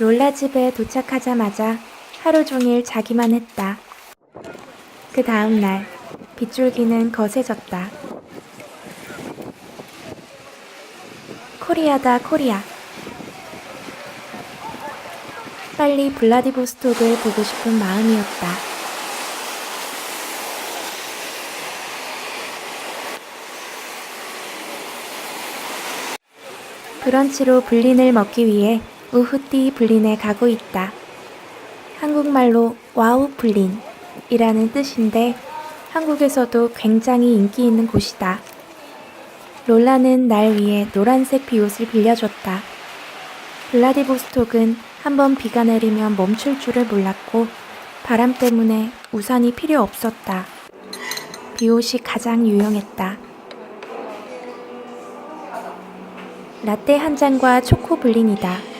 롤라 집에 도착하자마자 하루 종일 자기만 했다. 그 다음 날 빗줄기는 거세졌다. 코리아다 코리아. 빨리 블라디보스톡을 보고 싶은 마음이었다. 브런치로 블린을 먹기 위해 우후띠 블린에 가고 있다. 한국말로 와우 블린이라는 뜻인데 한국에서도 굉장히 인기 있는 곳이다. 롤라는 날 위해 노란색 비옷을 빌려줬다. 블라디보스톡은 한번 비가 내리면 멈출 줄을 몰랐고 바람 때문에 우산이 필요 없었다. 비옷이 가장 유용했다. 라떼 한 잔과 초코 블린이다.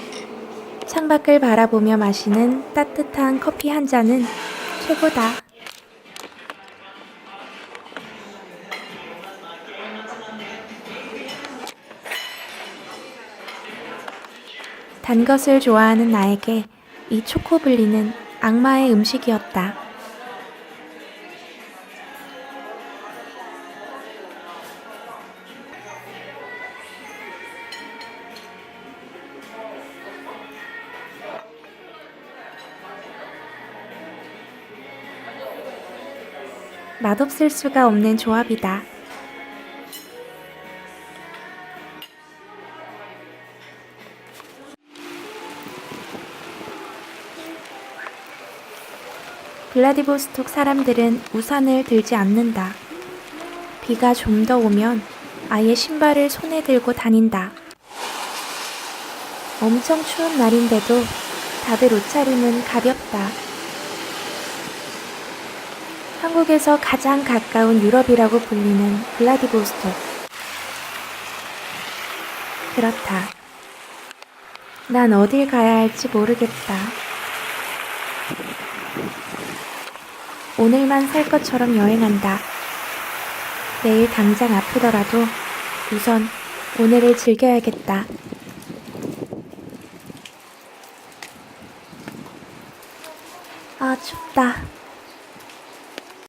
창밖을 바라보며 마시는 따뜻한 커피 한 잔은 최고다. 단 것을 좋아하는 나에게 이 초코 블린은 악마의 음식이었다. 맛없을 수가 없는 조합이다. 블라디보스톡 사람들은 우산을 들지 않는다. 비가 좀 더 오면 아예 신발을 손에 들고 다닌다. 엄청 추운 날인데도 다들 옷차림은 가볍다. 한국에서 가장 가까운 유럽이라고 불리는 블라디보스톡. 그렇다. 난 어딜 가야 할지 모르겠다. 오늘만 살 것처럼 여행한다. 내일 당장 아프더라도 우선 오늘을 즐겨야겠다. 아, 춥다.